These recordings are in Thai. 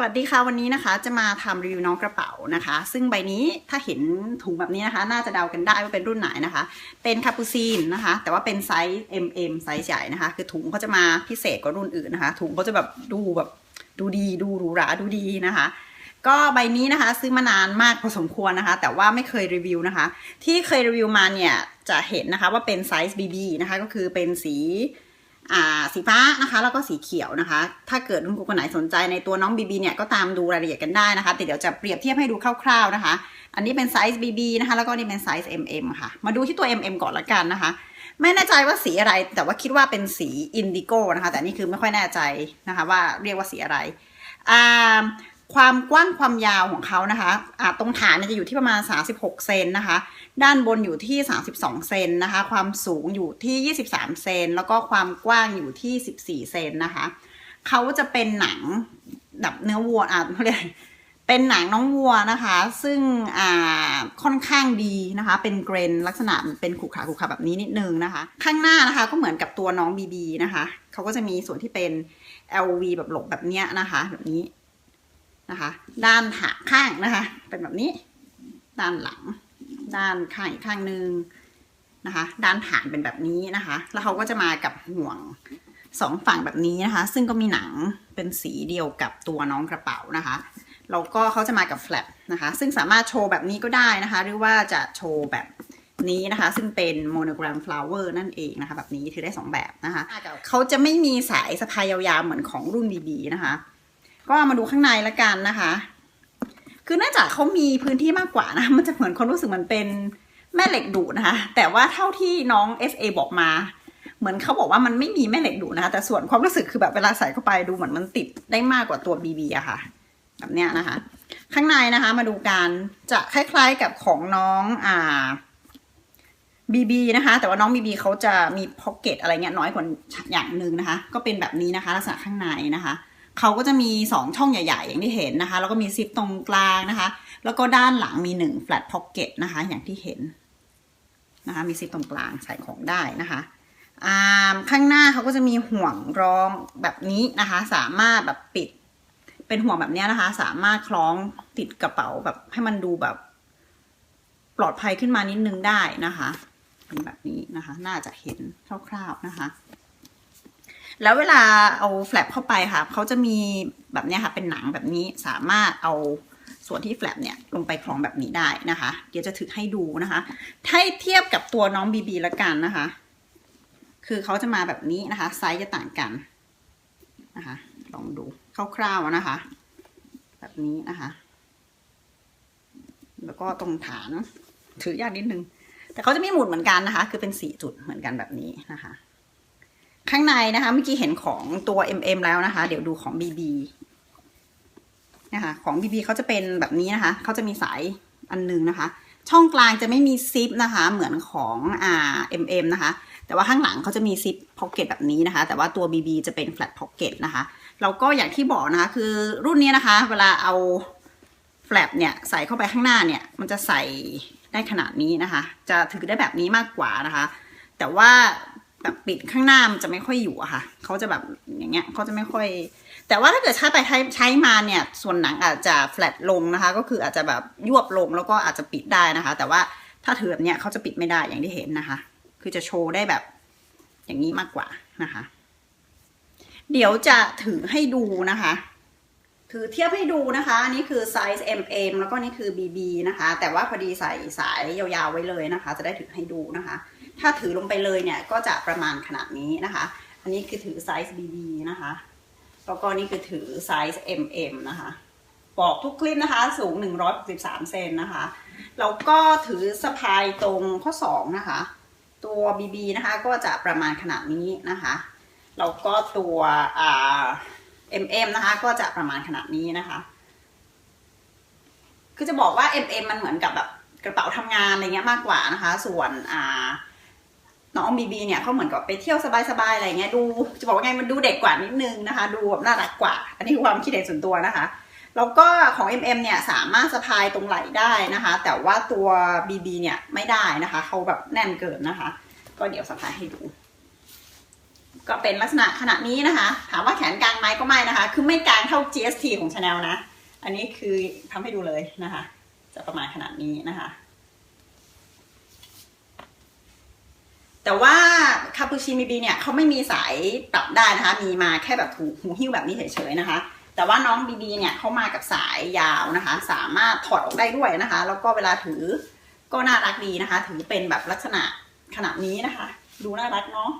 สวัสดีค่ะวันนี้นะคะจะมาทำรีวิวน้องกระเป๋านะคะ ซึ่งใบนี้ถ้าเห็นถุงแบบนี้นะคะ น่าจะเดากันได้ว่าเป็นรุ่นไหนนะคะ เป็นคาปูซีนนะคะ แต่ว่าเป็นไซส์ MM ไซส์ใหญ่นะคะ คือถุงเขาจะมาพิเศษกว่ารุ่นอื่นนะคะ ถุงเขาจะแบบดูแบบดูดีดูหรูหราดูดีนะคะ ก็ใบนี้นะคะซื้อมานานมากพอสมควรนะคะ แต่ว่าไม่เคยรีวิวนะคะ ที่เคยรีวิวมาเนี่ยจะเห็นนะคะว่าเป็นไซส์ BB นะคะ ก็คือเป็นสี สีฟ้านะคะแล้วก็สีเขียวนะคะ ถ้าเกิดรุ่นกูคนไหนสนใจในตัวน้องบีบีเนี่ยก็ตามดูรายละเอียดกันได้นะคะแต่เดี๋ยวจะเปรียบเทียบให้ดูคร่าวๆนะคะ อันนี้เป็นไซส์บีบีนะคะแล้วก็นี่เป็นไซส์ MM ค่ะ มาดูที่ตัว MM ก่อนละกันนะคะ ไม่แน่ใจว่าสีอะไร แต่ว่าคิดว่าเป็นสีอินดิโก้นะคะ แต่นี่คือไม่ค่อยแน่ใจนะคะ ว่าเรียกว่าสีอะไรอ่า ความกว้างความยาวของเขานะคะอ่าตรงฐานจะอยู่ที่ประมาณ 36 เซนนะคะ ด้านบนอยู่ที่ 32 เซนนะคะ ความสูงอยู่ที่ 23 เซน แล้วก็ความกว้างอยู่ที่ 14 เซนนะคะ เขาจะเป็นหนังแบบเนื้อวัวอะเเรียกเป็นหนังน้องวัวนะคะ ซึ่งอ่าค่อนข้างดีนะคะ เป็นเกรนลักษณะเป็นขรุขระขรุขระแบบนี้นิดนึงนะคะ ข้างหน้านะคะก็เหมือนกับตัวน้องบีบีนะคะ เขาก็จะมีส่วนที่เป็น LV แบบหลบแบบเนี้ยนะคะ แบบนี้ นะคะ ด้านหาข้างนะคะ เป็นแบบนี้ ด้านหลัง ด้านข้างอีกข้างหนึ่งนะคะ ด้านฐานเป็นแบบนี้นะคะ แล้วเขาก็จะมากับห่วงสองฝั่งแบบนี้นะคะ ซึ่งก็มีหนังเป็นสีเดียวกับตัวน้องกระเป๋านะคะแล้วก็เขาจะมากับแฟลปนะคะ ซึ่งสามารถโชว์แบบนี้ก็ได้นะคะ หรือว่าจะโชว์แบบนี้นะคะ ซึ่งเป็นโมโนแกรมฟลาวเวอร์นั่นเองนะคะ แบบนี้ถือได้สองแบบนะคะ เขาจะไม่มีสายสะพายยาวๆเหมือนของรุ่นบีๆนะคะ ก็มาดูข้างในละกันนะคะ คือเนื่องจากเขามีพื้นที่มากกว่านะ มันจะเหมือนความรู้สึกเหมันเป็นแม่เหล็กดูดนะคะ แต่ว่าเท่าที่น้อง FA บอกมา เหมือนเขาบอกว่ามันไม่มีแม่เหล็กดูดนะคะแต่ส่วนความรู้สึกคือแบบเวลาใส่เข้าไปดูเหมือนมันติดได้มากกว่าตัว BB อะค่ะ แบบเนี้ยนะคะ ข้างในนะคะมาดูกันจะคล้ายๆกับของน้องอ่า BB นะคะ แต่ว่าน้อง BB เขาจะมีพ็อกเก็ตอะไรเงี้ยน้อยกว่าอย่างหนึ่งนะคะ ก็เป็นแบบนี้นะคะ ลักษณะข้างในนะคะ เขาก็จะมี 2 ช่องใหญ่ๆ อย่างที่เห็นนะคะ แล้วก็มีซิปตรงกลางนะคะ แล้วก็ด้านหลังมี1 flat pocket นะคะ อย่างที่เห็นนะคะ มีซิปตรงกลางใส่ของได้นะคะข้างหน้าเขาก็จะมีห่วงรองแบบนี้นะคะ สามารถแบบปิด เป็นห่วงแบบนี้นะคะ สามารถคล้องติดกระเป๋าแบบให้มันดูแบบปลอดภัยขึ้นมานิดนึงได้นะคะเป็นแบบนี้นะคะ น่าจะเห็นคร่าวๆนะคะ แล้วเวลาเอาแฟลปเข้าไปค่ะเขาจะมีแบบนี้ค่ะเป็นหนังแบบนี้สามารถเอาส่วนที่แฟลปเนี่ยลงไปคล้องแบบนี้ได้นะคะ เดี๋ยวจะถือให้ดูนะคะถ้าเทียบกับตัวน้องบีบีละกันนะคะ คือเขาจะมาแบบนี้นะคะ ไซส์จะต่างกันนะคะ ลองดูคร่าวๆนะคะ แบบนี้นะคะ แล้วก็ตรงฐานถือยากนิดนึง แต่เขาจะมีหมุดเหมือนกันนะคะ คือเป็นสี่จุดเหมือนกันแบบนี้นะคะางในนะคะเมื่อกี้เห็นของตัว MM แล้วนะคะ เดี๋ยวดูของ BB นะคะ ของ BB เขาจะเป็นแบบนี้นะคะเขาจะมีสายอันนึงนะคะ ช่องกลางจะไม่มีซิปนะคะ เหมือนของอ่า MM นะคะ แต่ว่าข้างหลังเขาจะมีซิปพ็อกเก็ตแบบนี้นะคะ แต่ว่าตัว BB จะเป็น flat pocket นะคะแล้วก็อย่างที่บอกนะคะ คือรุ่นนี้นะคะ เวลาเอาแฟลปเนี่ยใส่เข้าไปข้างหน้าเนี่ย มันจะใส่ได้ขนาดนี้นะคะ จะถือได้แบบนี้มากกว่านะคะ แต่ว่า แบบปิดข้างหน้ามันจะไม่ค่อยอยู่อะค่ะ เขาจะแบบอย่างเงี้ยเขาจะไม่ค่อย แต่ว่าถ้าเกิดใช้ไปใช้มาเนี่ยส่วนหนังอาจจะแฟลตลงนะคะ ก็คืออาจจะแบบยวบลงแล้วก็อาจจะปิดได้นะคะ แต่ว่าถ้าถือแบบเนี้ยเขาจะปิดไม่ได้อย่างที่เห็นนะคะ คือจะโชว์ได้แบบอย่างนี้มากกว่านะคะ เดี๋ยวจะถือให้ดูนะคะ ถือเทียบให้ดูนะคะ อันนี้คือไซส์ MM แล้วก็นี่คือ BB นะคะ แต่ว่าพอดีใส่สายยาวๆไว้เลยนะคะ จะได้ถือให้ดูนะคะ ถ้าถือลงไปเลยเนี่ยก็จะประมาณขนาดนี้นะคะ อันนี้คือถือไซส์ BB นะคะ แล้วก็นี่คือถือไซส์ MM นะคะบอกทุกคลิปนะคะ สูง 163 เซนนะคะ แล้วก็ถือสะพายตรงข้อศอกนะคะ ตัว BB นะคะก็จะประมาณขนาดนี้นะคะ แล้วก็ตัวอ่า MM นะคะก็จะประมาณขนาดนี้นะคะ คือจะบอกว่า MM มันเหมือนกับแบบกระเป๋าทำงานอะไรเงี้ยมากกว่านะคะ ส่วนอ่า น้องบีบีเนี่ยเขาเหมือนกับไปเที่ยวสบายๆอะไรเงี้ยดูจะบอกว่าไงมันดูเด็กกว่านิดนึงนะคะ ดูแบบน่ารักกว่า อันนี้คือความคิดเห็นส่วนตัวนะคะแล้วก็ของ MM เนี่ยสามารถสะพายตรงไหล่ได้นะคะ แต่ว่าตัว BB เนี่ยไม่ได้นะคะเขาแบบแน่นเกินนะคะ ก็เดี๋ยวสะพายให้ดู ก็เป็นลักษณะขนาดนี้นะคะ ถามว่าแขนกลางไหมก็ไม่นะคะ คือไม่กลางเท่า GST ของ Chanel นะ อันนี้คือทำให้ดูเลยนะคะ จะประมาณขนาดนี้นะคะ แต่ว่าคาปูชิมิบีเนี่ยเขาไม่มีสายปรับได้นะคะ มีมาแค่แบบหูหูหิ้วแบบนี้เฉยๆนะคะ แต่ว่าน้องบีบีเนี่ยเขามากับสายยาวนะคะ สามารถถอดออกได้ด้วยนะคะ แล้วก็เวลาถือก็น่ารักดีนะคะ ถือเป็นแบบลักษณะขนาดนี้นะคะ ดูน่ารักเนาะ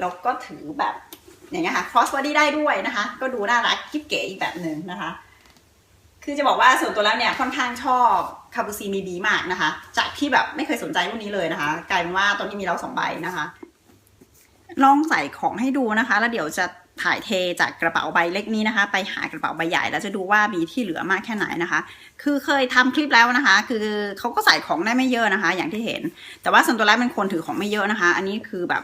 แล้วก็ถือแบบอย่างเงี้ยค่ะ cross body ได้ด้วยนะคะ ก็ดูน่ารักกิ๊บเก๋อีกแบบหนึ่งนะคะ คือจะบอกว่าส่วนตัวแล้วเนี่ยค่อนข้างชอบคาบูซีมีบีมากนะคะ จากที่แบบไม่เคยสนใจรุ่นนี้เลยนะคะ กลายเป็นว่าตอนนี้มีเราสองใบนะคะ ลองใส่ของให้ดูนะคะ แล้วเดี๋ยวจะถ่ายเทจากกระเป๋าใบเล็กนี้นะคะ ไปหากระเป๋าใบใหญ่แล้วจะดูว่ามีที่เหลือมากแค่ไหนนะคะ คือเคยทำคลิปแล้วนะคะ คือเขาก็ใส่ของได้ไม่เยอะนะคะ อย่างที่เห็น แต่ว่าส่วนตัวแล้วเป็นคนถือของไม่เยอะนะคะ อันนี้คือแบบ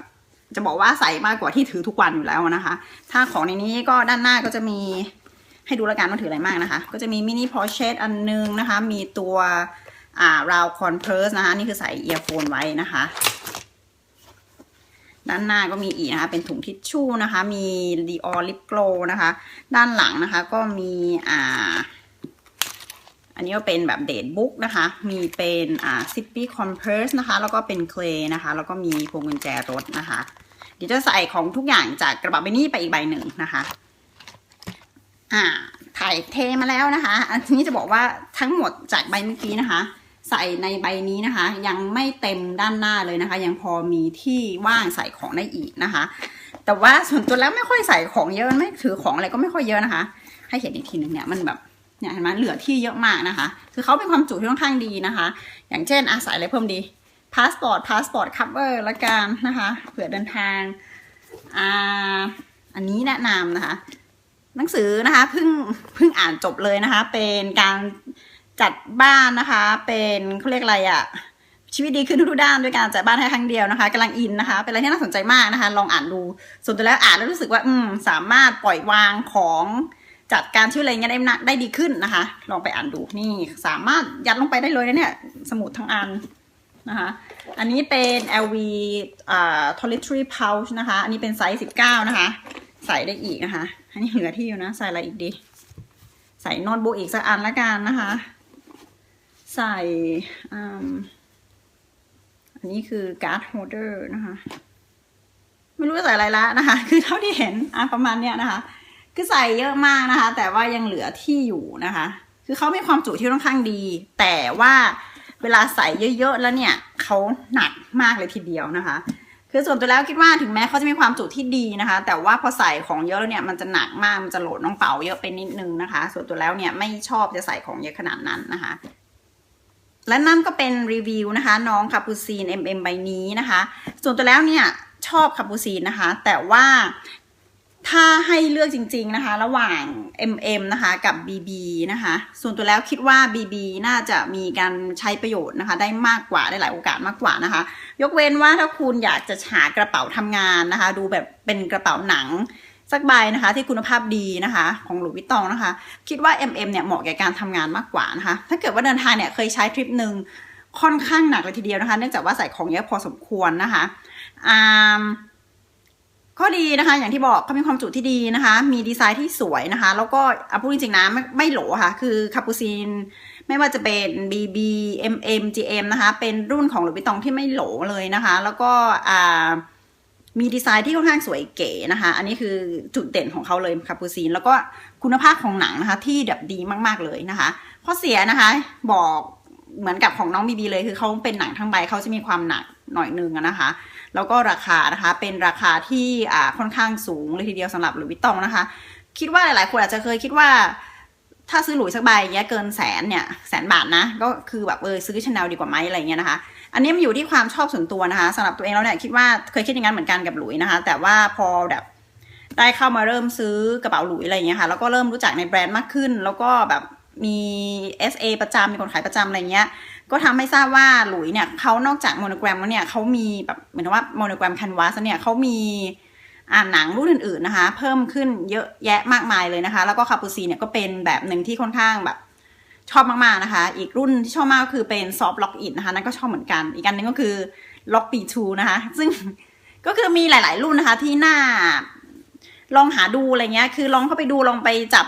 จะบอกว่าใส่มากกว่าที่ถือทุกวันอยู่แล้วนะคะ ถ้าของในนี้ก็ด้านหน้าก็จะมี ให้ดูล้วกันว่าถืออะไรมากนะคะ ก็จะมีมินิพอเชตอันนึงนะคะ มีตัวอ่าราวคอนเพรสนะคะ นี่คือใส่เอียร์โฟนไว้นะคะ ด้านหน้าก็มีอีกนะคะ เป็นถุงทิชชู่นะคะ มี Dior Lip Glow นะคะ ด้านหลังนะคะก็มีอ่า อันนี้ก็เป็นแบบเดทบุ๊กนะคะ มีเป็นอ่าซิปปี้คอมเพรสนะคะ แล้วก็เป็นเคลนะคะ แล้วก็มีพวงกุญแจรถนะคะ เดี๋ยวจะใส่ของทุกอย่างจากกระเป๋าใบนี้ไปอีกใบหนึ่งนะคะ อ่าถ่ายเทมาแล้วนะคะ อันนี้จะบอกว่าทั้งหมดจากใบเมื่อกี้นะคะ ใส่ในใบนี้นะคะ ยังไม่เต็มด้านหน้าเลยนะคะ ยังพอมีที่ว่างใส่ของได้อีกนะคะ แต่ว่าส่วนตัวแล้วไม่ค่อยใส่ของเยอะไม่ถือของอะไรก็ไม่ค่อยเยอะนะคะ ให้เห็นอีกทีหนึงเนี่ยมันแบบเนี่ยเห็นไหมเหลือที่เยอะมากนะคะ คือเขาเป็นความจุที่ค่อนข้างดีนะคะ อย่างเช่นอาใส่อะไรเพิ่มดีพาสปอร์ตพาสปอร์ตคัฟเวอร์ละกันนะคะเผื่อเดินทางอ่าอันนี้แนะนำนะคะ หนังสือนะคะเพิ่งเพิ่งอ่านจบเลยนะคะ เป็นการจัดบ้านนะคะ เป็นเขาเรียกอะไรอะชีวิตดีขึ้นทุกๆด้านด้วยการจัดบ้านให้ครั้งเดียวนะคะกำลังอินนะคะ เป็นอะไรที่น่าสนใจมากนะคะ ลองอ่านดู ส่วนตัวแล้วอ่านแล้วรู้สึกว่าอืมสามารถปล่อยวางของจัดการชีวิตอะไรเงี้ยได้นะได้ดีขึ้นนะคะ ลองไปอ่านดูนี่สามารถยัดลงไปได้เลยนะเนี่ย สมุดทั้งอันนะคะ อันนี้เป็น LV อ่า toiletry pouch นะคะ อันนี้เป็นไซส์19 นะคะ ใส่ได้อีกนะคะ อันนี้เหลือที่อยู่นะ ใส่อะไรอีกดี ใส่น้ตบุ๊กอีกสักอันละกันนะคะ ใส่อืมอันนี้คือการ์ดโฮเดอร์นะคะ ไม่รู้จะใส่อะไรละนะคะ คือเท่าที่เห็นอะประมาณเนี้ยนะคะ คือใส่เยอะมากนะคะ แต่ว่ายังเหลือที่อยู่นะคะ คือเขามีความจุที่ค่อนข้างดี แต่ว่าเวลาใส่เยอะๆแล้วเนี่ยเขาหนักมากเลยทีเดียวนะคะ คือส่วนตัวแล้วคิดว่าถึงแม้เขาจะมีความจุที่ดีนะคะ แต่ว่าพอใส่ของเยอะแล้วเนี่ยมันจะหนักมากมันจะโหลดน้องเป๋าเยอะไปนิดนึงนะคะ ส่วนตัวแล้วเนี่ยไม่ชอบจะใส่ของเยอะขนาดนั้นนะคะ และนั่นก็เป็นรีวิวนะคะ น้องคาปูซีน MM ใบนี้นะคะ ส่วนตัวแล้วเนี่ยชอบคาปูซีนนะคะ แต่ว่า ถ้าให้เลือกจริง ๆนะคะ ระหว่าง MM นะคะกับ BB นะคะ ส่วนตัวแล้วคิดว่า BB น่าจะมีการใช้ประโยชน์นะคะ ได้มากกว่าได้หลายโอกาสมากกว่านะคะ ยกเว้นว่าถ้าคุณอยากจะหากระเป๋าทำงานนะคะ ดูแบบเป็นกระเป๋าหนังสักใบนะคะที่คุณภาพดีนะคะ ของหลุยส์วิตตองนะคะ คิดว่า MM เนี่ยเหมาะแก่การทำงานมากกว่านะคะ ถ้าเกิดว่าเดินทางเนี่ยเคยใช้ทริปหนึ่งค่อนข้างหนักเลยทีเดียวนะคะ เนื่องจากว่าใส่ของเยอะพอสมควรนะคะอ่า ข้อดีนะคะ อย่างที่บอกเขามีความจุที่ดีนะคะ มีดีไซน์ที่สวยนะคะ แล้วก็เอาพูดจริงๆนะไม่ไม่โหลค่ะ คือคาปูซินไม่ว่าจะเป็น BB MM GM นะคะ เป็นรุ่นของหลุยส์วิตตองที่ไม่โหลเลยนะคะ แล้วก็อ่ามีดีไซน์ที่ค่อนข้างสวยเก๋นะคะ อันนี้คือจุดเด่นของเขาเลยคาปูซีน แล้วก็คุณภาพของหนังนะคะ ที่แบบดีมากๆเลยนะคะข้อเสียนะคะ บอกเหมือนกับของน้องบีบีเลยคือเขาเป็นหนังทั้งใบเขาจะมีความหนัก หน่อยนึงนะคะ แล้วก็ราคานะคะเป็นราคาที่อ่าค่อนข้างสูงเลยทีเดียวสำหรับหลุยส์วิตตองนะคะ คิดว่าหลายๆคนอาจจะเคยคิดว่าถ้าซื้อหลุยส์สักใบเงี้ยเกินแสนเนี่ยแสนบาทนะก็คือแบบเออซื้อชาแนลดีกว่าไหมอะไรเงี้ยนะคะ อันนี้มันอยู่ที่ความชอบส่วนตัวนะคะสำหรับตัวเองแล้วเนี่ยคิดว่าเคยคิดอย่างนั้นเหมือนกันกับหลุยนะคะ แต่ว่าพอแบบได้เข้ามาเริ่มซื้อกระเป๋าหลุยอะไรเงี้ยค่ะแล้วก็เริ่มรู้จักในแบรนด์มากขึ้น แล้วก็แบบมี SA ประจำมีคนขายประจำอะไรเงี้ย ก็ทำให้ทราบว่าหลุยเนี่ยเขานอกจากโมโนแกรมแล้วเนี่ยเขามีแบบเหมือนว่าโมโนแกรมแคนวาสเนี่ยเขามีอ่านหนังรุ่นอื่นๆนะคะ เพิ่มขึ้นเยอะแยะมากมายเลยนะคะ แล้วก็คาปูซีเนี่ยก็เป็นแบบหนึ่งที่ค่อนข้างแบบชอบมากๆนะคะ อีกรุ่นที่ชอบมากก็คือเป็นซอฟต์ล็อกอินนะคะ นั่นก็ชอบเหมือนกัน อีกอันหนึงก็คือล็อกปีทูนะคะ ซึ่งก็คือมีหลาย ๆ รุ่นนะคะที่น่าลองหาดูอะไรเงี้ย คือลองเข้าไปดูลองไปจับ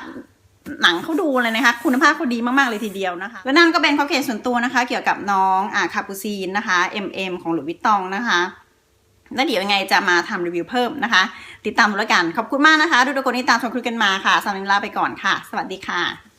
หนังเขาดูเลยนะคะ คุณภาพเขาดีมาก ๆ เลยทีเดียวนะคะ แล้วนั่นก็เป็นข้อเขตส่วนตัวนะคะ เกี่ยวกับน้องอ่าคาปูซีนนะคะ MM ของหลุยส์วิตตองนะคะแล้วเดี๋ยวยังไงจะมาทำรีวิวเพิ่มนะคะ ติดตามดูแล้วกัน ขอบคุณมากนะคะทุกคนที่ตามชมคลิปกันมาค่ะสำหรับวันนี้ลาไปก่อนค่ะ สวัสดีค่ะ